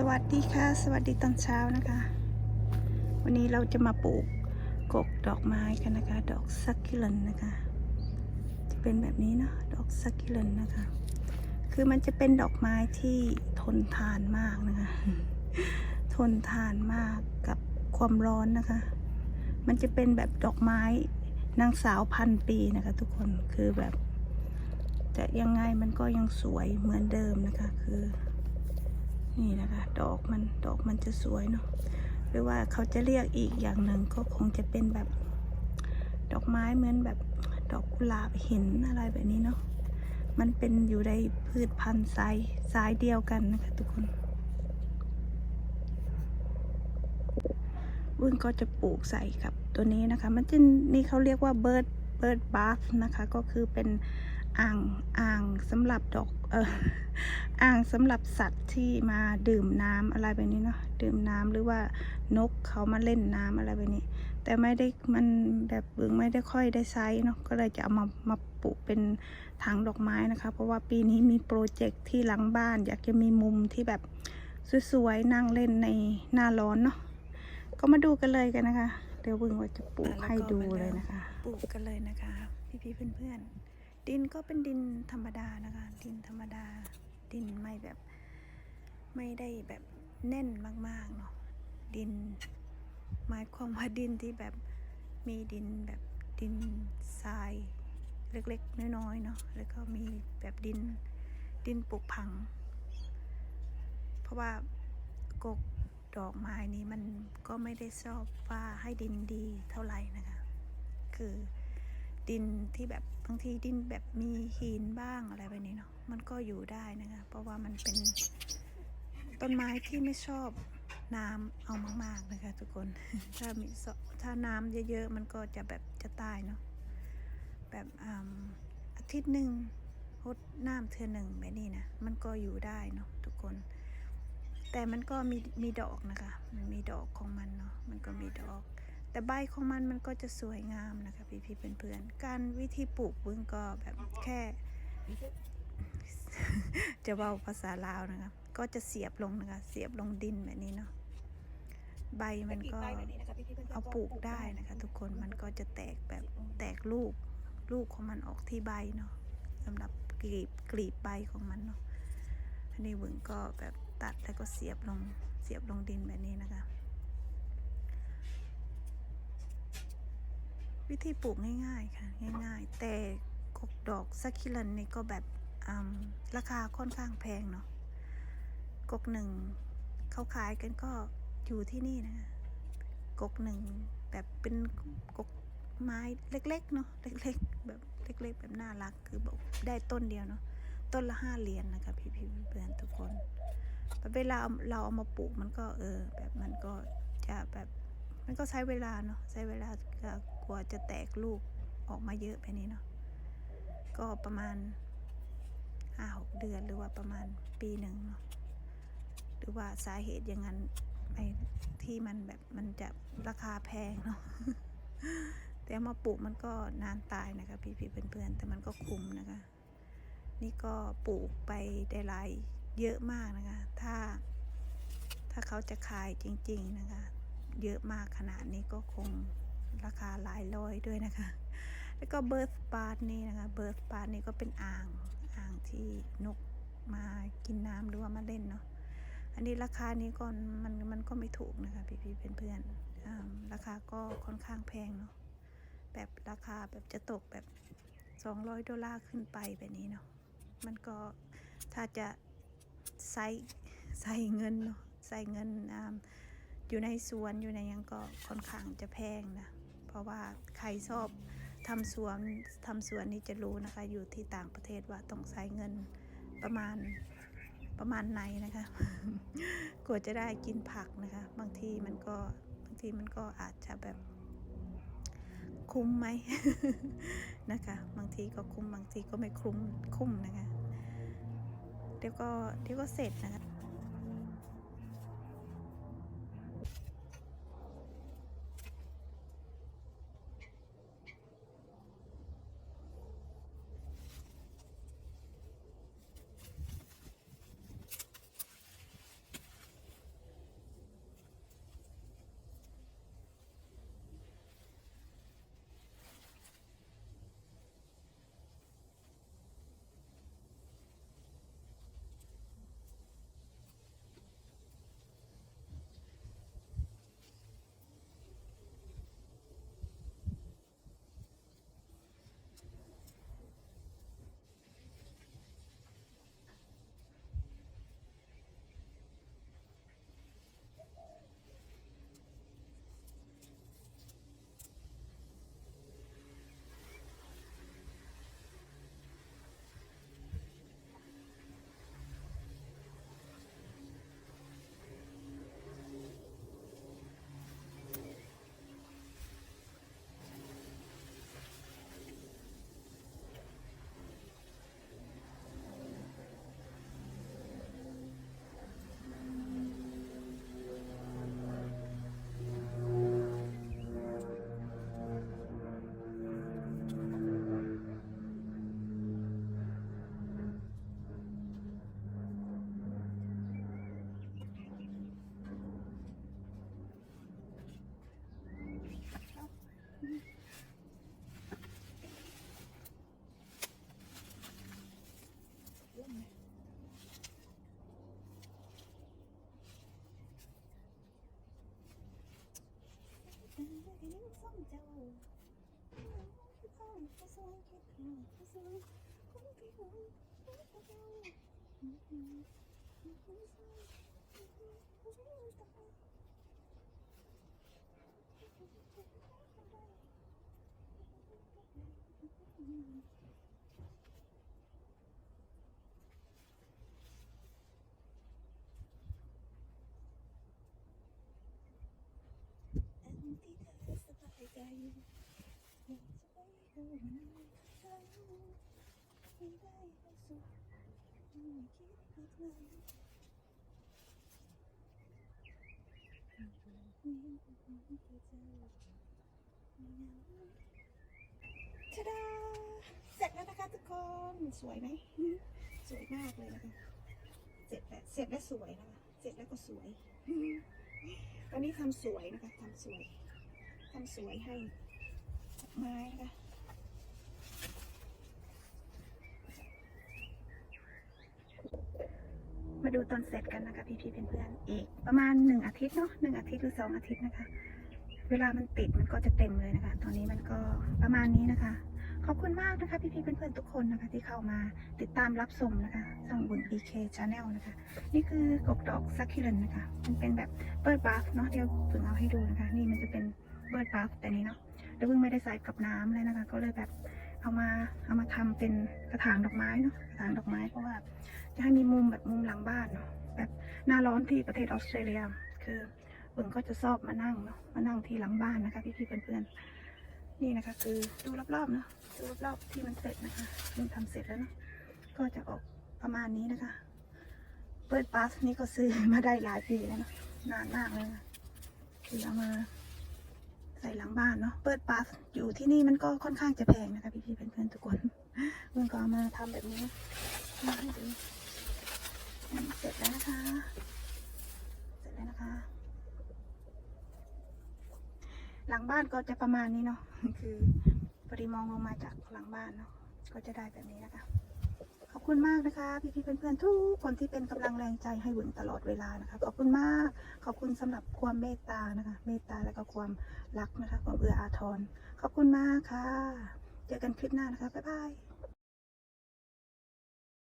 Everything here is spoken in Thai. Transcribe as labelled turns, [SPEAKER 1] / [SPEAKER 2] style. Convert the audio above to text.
[SPEAKER 1] สวัสดีค่ะ สวัสดีตอนเช้านะคะ วันนี้เราจะมาปลูกกกดอกไม้กันนะคะ ดอกซักกิลันนะคะ จะเป็นแบบนี้เนาะดอกซักกิลันนะคะ คือมันจะเป็นดอกไม้ที่ทนทานมากนะคะ ทนทานมากกับความร้อนนะคะ มันจะเป็นแบบดอกไม้นางสาวพันปีนะคะ ทุกคนคือแบบ จะยังไงมันก็ยังสวยเหมือนเดิมนะคะคือ นี่นะคะ ดอกมันดอกมันจะสวยเนาะหรือว่าเขาจะเรียกอีกอย่างหนึ่งก็คงจะเป็นแบบ ดอกไม้เหมือนแบบดอกกุหลาบเหินอะไรแบบนี้เนาะมันเป็นอยู่ในพืชพันธุ์สายสายเดียวกันนะคะทุกคนวุ้นก็จะปลูกใส่กับตัวนี้นะคะ มันจะนี่เขาเรียกว่าเบิร์ดเบิร์ดบาร์นะคะ ก็คือเป็น อ่างอ่างสำหรับดอกเอออ่างสำหรับสัตว์ที่มาดื่มน้ำอะไรแบบนี้เนาะดื่มน้ำหรือว่านกเขามาเล่นน้ำอะไรแบบนี้ แต่ไม่ได้มันแบบบืองไม่ได้ค่อยได้ใช้เนาะก็เลยจะเอามามาปลูกเป็นถังดอกไม้นะคะ เพราะว่าปีนี้มีโปรเจกต์ที่หลังบ้าน อยากจะมีมุมที่แบบสวยๆนั่งเล่นในหน้าร้อนเนาะก็มาดูกันเลยกันนะคะ เดี๋ยวบึงว่าจะปลูกให้ดูเลยนะคะ ปลูกกันเลยนะคะ พี่ๆเพื่อนๆ ดินก็เป็นดินธรรมดานะคะ ดินธรรมดา ดินไม่แบบไม่ได้แบบแน่นมากๆเนาะ ดินหมายความว่าดินที่แบบมีดินแบบดินทรายเล็กๆ น้อยๆเนาะ แล้วก็มีแบบดินดินปลูกผัง เพราะว่ากกดอกไม้นี้มันก็ไม่ได้ชอบว่าให้ดินดีเท่าไหร่นะคะ คือ ดินที่แบบบางทีดินแบบมีหินบ้างอะไรแบบนี้เนาะมันก็อยู่ได้นะคะเพราะว่ามันเป็นต้นไม้ที่ไม่ชอบน้ำเอามาก ๆ นะคะทุกคน ถ้ามีสถ้าน้ำเยอะ ๆ มันก็จะแบบจะตายเนาะ แบบอาทิตย์หนึ่งพดน้ำเทือหนึ่งแบบนี้นะ มันก็อยู่ได้เนาะทุกคน แต่มันก็มีมีดอกนะคะ มันมีดอกของมันเนาะ มันก็มีดอก แต่ใบของมันมันก็จะสวยงามนะคะพี่พี่ๆเพื่อนๆการวิธีปลูกบึ้งก็แบบแค่ จะเว่าภาษาลาวนะคะก็จะเสียบลงนะคะ เสียบลงดินแบบนี้เนาะใบมันก็เอาปลูกได้นะคะ ทุกคนมันก็จะแตกแบบแตกลูกลูกของมันออกที่ใบเนาะสำหรับกลีบกลีบใบของมันเนาะอันนี้บึงก็แบบตัดแล้วก็เสียบลงเสียบลงดินแบบนี้นะคะ วิธีปลูกง่ายๆค่ะ ง่ายๆ แต่กกดอกซักคิลันนี่ก็แบบอืมราคาค่อนข้างแพงเนาะกกหนึ่งเขาขายกันก็อยู่ที่นี่นะกกหนึ่งแบบเป็นกกไม้เล็กๆเนาะเล็กๆแบบเล็กๆแบบน่ารักคือแบบได้ต้นเดียวเนาะต้นละห้าเหรียญนะคะพี่ๆเพื่อนๆทุกคนแต่เวลาเราเอามาปลูกมันก็เออ แบบมันก็จะแบบ มันก็ใช้เวลาเนาะใช้เวลากว่าจะแตกลูกออกมาเยอะไปนี้เนาะก็ประมาณห้าหกเดือนหรือว่าประมาณปีหนึ่งเนาะหรือว่าสาเหตุอย่างนั้นไอ้ที่มันแบบมันจะราคาแพงเนาะแต่มาปลูกมันก็นานตายนะคะพี่ๆเพื่อนๆแต่มันก็คุ้มนะคะ นี่ก็ปลูกไปได้หลายเยอะมากนะคะ ถ้าถ้าเขาจะขายจริง ๆ นะคะ เยอะมากขนาดนี้ก็คงราคาหลายร้อยด้วยนะคะ แล้วก็เบิร์ p ปาร์ t นี่นะคะเบิร์ p ปาร์ t นี่ก็เป็นอ่างอ่างที่นกมากินน้ำหรือว่ามาเล่นเนาะอันนี้ราคานี้ก็มันมันก็ไม่ถูกนะคะพี่พี่ๆเพื่อนๆราคาก็ค่อนข้างแพงเนาะแบบราคาแบบจะตกแบบสองร้อยดอลลาร์ขึ้นไปแบบนี้เนาะมันก็ถ้าจะใส่ใส่เงินเนาะใส่เงิน อยู่ในสวนอยู่ในยังก็ค่อนข้างจะแพงนะ เพราะว่าใครชอบทำสวนทำสวนนี่จะรู้นะคะ อยู่ที่ต่างประเทศว่าต้องใช้เงินประมาณประมาณไหนนะคะกว่าจะได้กินผักนะคะ บางทีมันก็บางทีมันก็อาจจะแบบคุ้มไหมนะคะ บางทีก็คุ้มบางทีก็ไม่คุ้มคุ้มนะคะ เดี๋ยวก็เดี๋ยวก็เสร็จนะคะ เจ้าพี่พ่อพี่สวยคิดถึงพี่สวยคนพี่หวงพี่เจ้าอืมอืมอืมพี่สวยอืมอืมอืมอืม อันที่เธอสบายใจอยากจะไปดูมันใจไม่ได้เอาสุขไม่คิดผิดเลย ชดาเสร็จแล้วนะคะทุกคนสวยไหมสวยมากเลยนะคะเสร็จแล้วเสร็จแล้วสวยนะคะเสร็จแล้วก็สวยวันนี้ทำสวยนะคะทำสวยทำสวยให้ไม้นะคะ มาดูตอนเสร็จกันนะคะ พี่ๆเพื่อนๆอีกประมาณหนึ่งอาทิตย์เนาะหนึ่งอาทิตย์หรือสองอาทิตย์นะคะ เวลามันติดมันก็จะเต็มเลยนะคะ ตอนนี้มันก็ประมาณนี้นะคะ ขอบคุณมากนะคะพี่ๆเพื่อนๆทุกคนนะคะ ที่เข้ามาติดตามรับชมนะคะช่องบุญ EK Channel นะคะ นี่คือกกดอกซักคิรันนะคะ มันเป็นแบบเบิร์ดบัฟเนาะเดี๋ยวฝึกเอาให้ดูนะคะ นี่มันจะเป็นเบิร์ดบัฟแต่นี้เนาะแล้วเพิ่งไม่ได้ใส่กับน้ำเลยนะคะ ก็เลยแบบเอามาเอามาทำเป็นกระถางดอกไม้เนาะกระถางดอกไม้เพราะว่า จะให้มีมุมแบบมุมหลังบ้านเนาะแบบหน้าร้อนที่ประเทศออสเตรเลีย คือเบิ่งก็จะชอบมานั่งเนาะมานั่งที่หลังบ้านนะคะพี่ๆเพื่อนๆนี่นะคะ คือดูรอบๆเนาะดูรอบๆที่มันเสร็จนะคะมันทำเสร็จแล้วเนาะก็จะออกประมาณนี้นะคะ เปิดบัสนี่ก็ซื้อมาได้หลายปีแล้วนะนานมากเลยนะคือเอามาใส่หลังบ้านเนาะ เปิดบัสอยู่ที่นี่มันก็ค่อนข้างจะแพงนะคะพี่ๆเพื่อนๆทุกคนมันก็เอามาทำแบบนี้มาให้ดู เสร็จแล้วนะคะ เสร็จแล้วนะคะ หลังบ้านก็จะประมาณนี้เนาะ คือพอดีมองลงมาจากหลังบ้านเนาะ ก็จะได้แบบนี้นะคะ ขอบคุณมากนะคะ พี่ๆเพื่อนๆทุกคนที่เป็นกำลังแรงใจให้บุญตลอดเวลานะคะ ขอบคุณมาก ขอบคุณสำหรับความเมตตานะคะ เมตตาแล้วก็ความรักนะคะ ความเอื้ออาทร ขอบคุณมากค่ะ เจอกันคลิปหน้านะคะ บ๊ายบาย